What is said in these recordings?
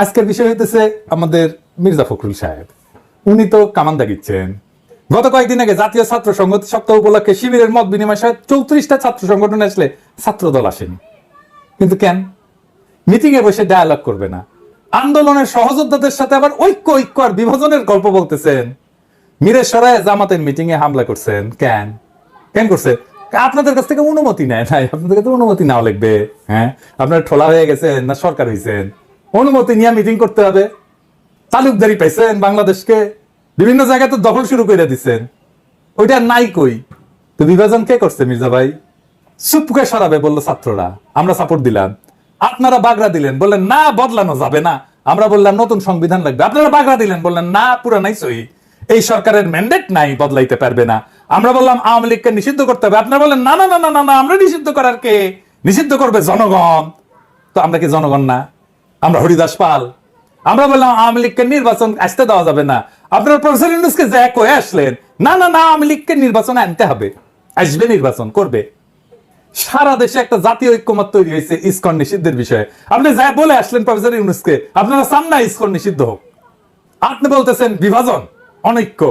আজকের বিষয় হইতেছে আমাদের মির্জা ফখরুল সাহেব। উনি তো কামান দাগিচ্ছেন। গত কয়েকদিন আগে জাতীয় ছাত্র সংগঠন সপ্তাহ উপলক্ষে শিবিরের মত বিনিময় সহ চৌত্রিশটা ছাত্র সংগঠন আসলে ছাত্র দল আসেনি। কিন্তু কেন? মিটিং এ বসে ডায়ালগ করবে না। আন্দোলনের সহযোদ্ধাদের সাথে আবার ঐক্য ঐক্য আর বিভাজনের গল্প বলতেছেন। মিরে সরায় জামাতের মিটিং এ হামলা করছেন। কেন? কেন করছে? আপনাদের কাছ থেকে অনুমতি নেয় নাই। আপনাদের কাছে অনুমতি নাও লাগবে। হ্যাঁ? আপনার ঠোলা হয়ে গেছেন না সরকার হয়েছেন অনুমতি নিয়ে মিটিং করতে হবে। তালুকদারি পাইছেন বাংলাদেশকে বিভিন্ন জায়গায় তো দখল শুরু করে দিচ্ছেন ওইটা নাই কই? তো বিভাজন কে করছে মির্জা ভাই? চুপকে সরাবে বলল ছাত্ররা। আমরা সাপোর্ট দিলাম। আপনারা বাগড়া দিলেন। বললেন, না, বদলানো যাবে না। আমরা বললাম, নতুন সংবিধান লাগবে। আপনারা বাগড়া দিলেন। বললেন, না পুরানাই সহি এই সরকারের ম্যান্ডেট নাই, বদলাইতে পারবে না। আমরা বললাম, আওয়ামী লীগকে নিষিদ্ধ করতে হবে। আপনারা বললেন না না না না না, আমরা নিষিদ্ধ করার কে? নিষিদ্ধ করবে জনগণ। তো আমরা কি জনগণ না? আমরা হরিদাস পাল। আমরা বললাম আওয়ামী লীগকে নির্বাচন আসতে দেওয়া যাবে না। আপনার প্রফেসর ইউনুসকে যে কয়ে আসলেন, না না না, আওয়ামী লীগকে নির্বাচনে আনতে হবে। আসবে নির্বাচন, করবে। সারা দেশে একটা জাতীয় ঐক্যমত তৈরি হয়েছে ইসকন নিষিদ্ধের বিষয়ে। আপনি যা বলে আসলেন প্রফেসর ইউনুসকে, আপনারা চান না ইসকন নিষিদ্ধ হোক। আপনি বলতেছেন বিভাজন, অনৈক্য।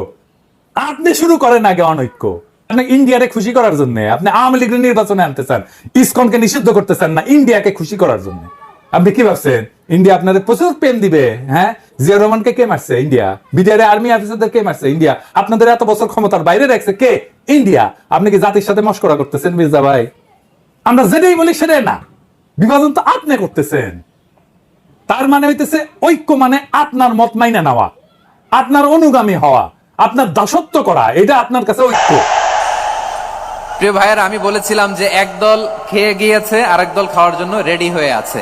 আপনি শুরু করেন আগে অনৈক্য। আপনি ইন্ডিয়ারে খুশি করার জন্য, আপনি আওয়ামী লীগের নির্বাচনে আনতে চান, ইসকনকে নিষিদ্ধ করতে চান না, ইন্ডিয়াকে খুশি করার জন্য। আপনি কি ভাবছেন? ইন্ডিয়া আপনাদের প্রচুর প্রেম দিবে হ্যাঁ? জিয়া রহমানকে কে মারছে? ইন্ডিয়া। বিডিআর আর্মি অফিসারদের কে মারছে? ইন্ডিয়া। আপনাদের এত বছর ক্ষমতার বাইরে রাখছে কে? ইন্ডিয়া। আপনি কি জাতির সাথে মস্করা করতেছেন, মির্জা ভাই? আমরা যেটাই বলি সেটাই না। বিভাজন তো আপনি করতেছেন। তার মানে হইতেছে ঐক্য মানে আপনার মত মাইনা নেওয়া, আপনার অনুগামী হওয়া, আপনার দাসত্ব করা, এটা আপনার কাছে ঐক্য। প্রিয় ভাইয়ের, আমি বলেছিলাম যে এক দল খেয়ে গিয়েছে, আরেক দল খাওয়ার জন্য রেডি হয়ে আছে।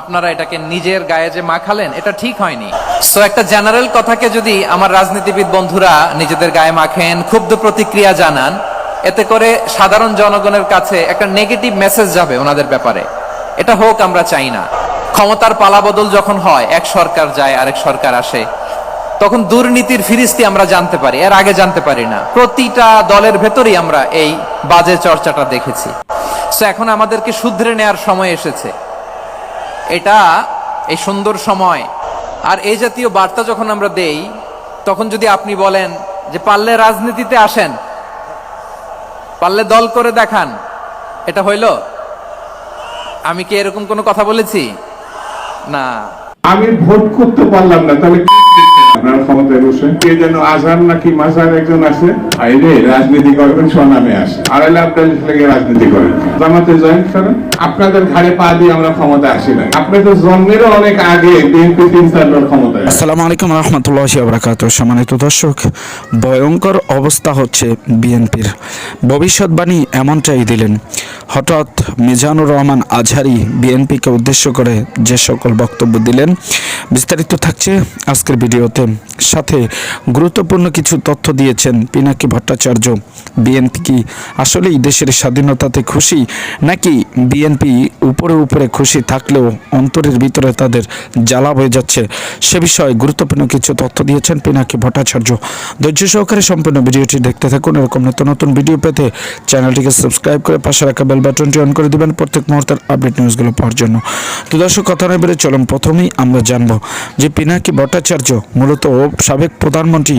আপনারা এটাকে নিজের গায়ে যে মাখালেন, এটা ঠিক হয়নি। সো একটা জেনারেল কথাকে যদি আমার রাজনীতিবিদ বন্ধুরা নিজেদের গায়ে মাখেন, ক্ষুব্ধ প্রতিক্রিয়া জানান, এতে করে সাধারণ জনগণের কাছে একটা নেগেটিভ মেসেজ যাবে ওনাদের ব্যাপারে। এটা হোক, আমরা চাই না। ক্ষমতার পালাবদল যখন হয়, এক সরকার যায়, আরেক সরকার আসে, তখন দুর্নীতির ফিরিস্তি আমরা জানতে পারি, এর আগে জানতে পারি না। প্রতিটা দলের ভেতরেই আমরা এই বাজে চর্চাটা দেখেছি। সো এখন আমাদেরকে শুধরে নেয়ার সময় এসেছে। এটা এই সুন্দর সময়। আর এই জাতীয় বার্তা যখন আমরা দেই, তখন যদি আপনি বলেন যে পারলে রাজনীতিতে আসেন, পারলে দল করে দেখান, এটা হইল? আমি কি এরকম কোনো কথা বলেছি? না। আমি ভোট করতে পারলাম না, তাহলে আপনারা ক্ষমতায় বসে। কে যেন আজহার নাকি মাজার একজন আছে? আইরে, রাজনীতি করবেন, স্বনামে আসে। আড়াইলে আপনার লেগে রাজনীতি করেন। জামাতে জয়েন করেন। আপনাদের ঘাড়ে পা দিয়ে আমরা ক্ষমতা আসি না আপনাদের জন্মেরও অনেক আগে বিএনপি তিন চারবার ক্ষমতায় আসে। আসসালামু আলাইকুম রহমতুল্লাহ আবরাকাত সম্মানিত দর্শক, ভয়ঙ্কর অবস্থা হচ্ছে বিএনপির। ভবিষ্যৎবাণী এমনটাই দিলেন। হঠাৎ মিজানুর রহমান আজহারি বিএনপিকে উদ্দেশ্য করে যে সকল বক্তব্য দিলেন, বিস্তারিত থাকছে আজকের ভিডিওতে। সাথে গুরুত্বপূর্ণ কিছু তথ্য দিয়েছেন পিনাকি ভট্টাচার্য। বিএনপি কি আসলেই দেশের স্বাধীনতাতে খুশি, নাকি বিএনপি উপরে উপরে খুশি থাকলেও অন্তরের ভিতরে তাদের জ্বালা হয়ে যাচ্ছে? সে বিষয়ে গুরুত্বপূর্ণ কিছু তথ্য দিয়েছেন পিনাকি ভট্টাচার্য। ধৈর্য সহকারে সম্পূর্ণ ভিডিওটি দেখতে থাকুন। এরকম নতুন নতুন ভিডিও পেতে চ্যানেলটিকে সাবস্ক্রাইব করে পাশে রাখা বেল বাটনটি অন করে দিবেন। প্রত্যেক মুহূর্তের আপডেট নিউজগুলো পাওয়ার জন্য। তো দর্শক, কথা না বেড়ে চলুন। প্রথমেই আমরা জানব যে পিনাকি ভট্টাচার্য মূলত সাবেক প্রধানমন্ত্রী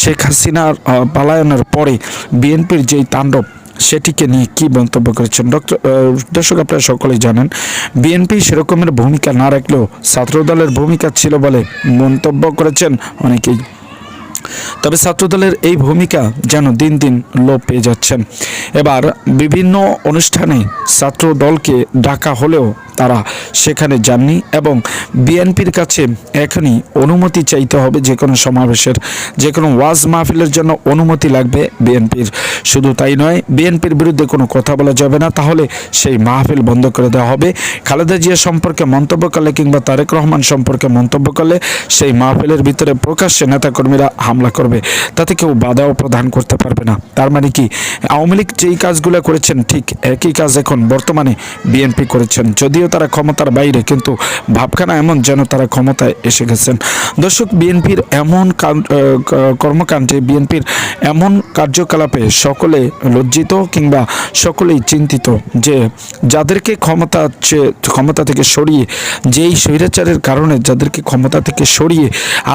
শেখ হাসিনার পালায়নের পরে বিএনপির যেই তাণ্ডব, সেটিকে নিয়ে কি মন্তব্য করেছেন? ডক্টর দর্শক, আপনারা সকলেই জানেন, বিএনপি সেরকমের ভূমিকা না রাখলেও ছাত্রদলের ভূমিকা ছিল বলে মন্তব্য করেছেন অনেকেই। তবে ছাত্রদলের এই ভূমিকা যেন দিন দিন লোপ পেয়ে যাচ্ছেন এবার বিভিন্ন অনুষ্ঠানে ছাত্র দলকে ডাকা হলেও তারা সেখানে যাননি এবং বিএনপির কাছে এখনই অনুমতি চাইতে হবে যে কোনো সমাবেশের, যে কোনো ওয়াজ মাহফিলের জন্য অনুমতি লাগবে বিএনপির। শুধু তাই নয়, বিএনপির বিরুদ্ধে কোনো কথা বলা যাবে না, তাহলে সেই মাহফিল বন্ধ করে দেওয়া হবে। খালেদা জিয়া সম্পর্কে মন্তব্য করলে কিংবা তারেক রহমান সম্পর্কে মন্তব্য করলে সেই মাহফিলের ভিতরে প্রকাশ্যে নেতাকর্মীরা হামলা করবে, তাতে কেউ বাধাও প্রদান করতে পারবে না। তার মানে কি, আওয়ামী লীগ যেই কাজগুলো করেছেন, ঠিক একই কাজ এখন বর্তমানে বিএনপি করেছেন। যদিও তারা ক্ষমতার বাইরে, কিন্তু ভাবখানা এমন যেন তারা ক্ষমতায় এসে গেছেন। দর্শক, বিএনপির এমন কর্মকাণ্ডে বিএনপির এমন কার্যকলাপে সকলে লজ্জিত কিংবা সকলেই চিন্তিত যে যাদেরকে ক্ষমতা ক্ষমতা থেকে সরিয়ে, যেই স্বৈরাচারের কারণে যাদেরকে ক্ষমতা থেকে সরিয়ে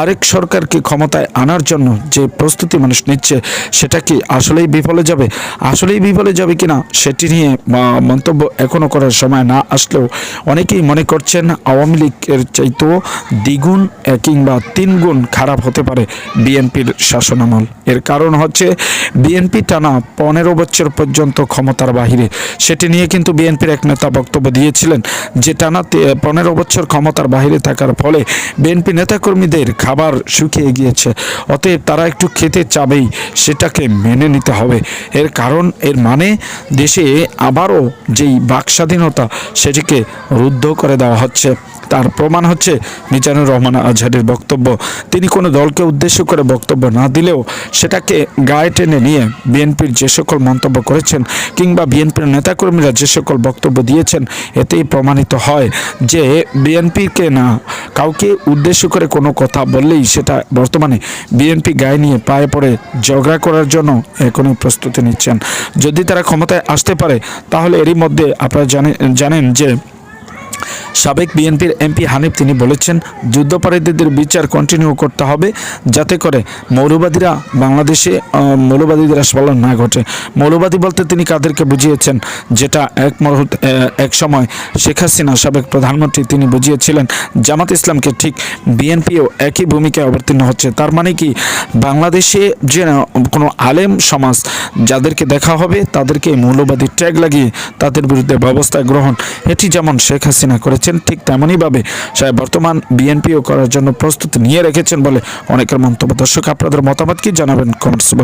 আরেক সরকারকে ক্ষমতায় আনার জন্য যে প্রস্তুতি মানুষ নিচ্ছে, সেটা কি আসলেই বিফলে যাবে? আসলেই বিফলে যাবে কিনা সেটি নিয়ে মন্তব্য এখনও করার সময় না আসলেও অনেকেই মনে করছেন আওয়ামী লীগের চাইতেও দ্বিগুণ কিংবা তিনগুণ খারাপ হতে পারে বিএনপির শাসনামল। এর কারণ হচ্ছে বিএনপি টানা পনেরো বছর পর্যন্ত ক্ষমতার বাহিরে। সেটি নিয়ে কিন্তু বিএনপির এক নেতা বক্তব্য দিয়েছিলেন যে টানা পনেরো বছর ক্ষমতার বাহিরে থাকার ফলে বিএনপি নেতাকর্মীদের খাবার শুকিয়ে গিয়েছে। অতএব তারা একটু খেতে চাবেই, সেটাকে মেনে নিতে হবে। এর কারণ, এর মানে দেশে আবারও যেই বাক স্বাধীনতা সেটিকে রুদ্ধ করে দেওয়া হচ্ছে। তার প্রমাণ হচ্ছে মিজানুর রহমান আজহারের বক্তব্য। তিনি কোনো দলকে উদ্দেশ্য করে বক্তব্য না দিলেও সেটাকে গায়ে টেনে নিয়ে বিএনপির যে সকল মন্তব্য করেছেন কিংবা বিএনপির নেতাকর্মীরা যে সকল বক্তব্য দিয়েছেন, এতেই প্রমাণিত হয় যে বিএনপিকে না, কাউকে উদ্দেশ্য করে কোনো কথা বললেই সেটা বর্তমানে বিএনপি গায়ে নিয়ে পায়ে পড়ে ঝগড়া করার জন্য এখনই প্রস্তুতি নিচ্ছেন। যদি তারা ক্ষমতায় আসতে পারে, তাহলে এরই মধ্যে আপনারা জানেন জানেন যে সাবেক বিএনপির এমপি হানিফ, তিনি বলেছেন, যুদ্ধাপরাধীদের বিচার কন্টিনিউ করতে হবে যাতে করে মৌলবাদীরা বাংলাদেশে মৌলবাদীদের আস্ফলন না ঘটে। মৌলবাদী বলতে তিনি কাদেরকে বুঝিয়েছেন, যেটা এক মুহূর্ত এক সময় শেখ হাসিনা, সাবেক প্রধানমন্ত্রী, তিনি বুঝিয়েছিলেন, জামাত ইসলামকে ঠিক বিএনপিও একই ভূমিকায় অবতীর্ণ হচ্ছে। তার মানে কি, বাংলাদেশে যে কোনো আলেম সমাজ যাদেরকে দেখা হবে, তাদেরকে মৌলবাদী ট্যাগ লাগিয়ে তাদের বিরুদ্ধে ব্যবস্থা গ্রহণ, এটি যেমন শেখ হাসিনা করেছেন ঠিক তেমনইভাবে সাহেব বর্তমান বিএনপিও করার জন্য প্রস্তুতি নিয়ে রেখেছেন বলে অনেকের মন্তব্য। দর্শক, আপনাদের মতামত কি জানাবেন কমেন্টস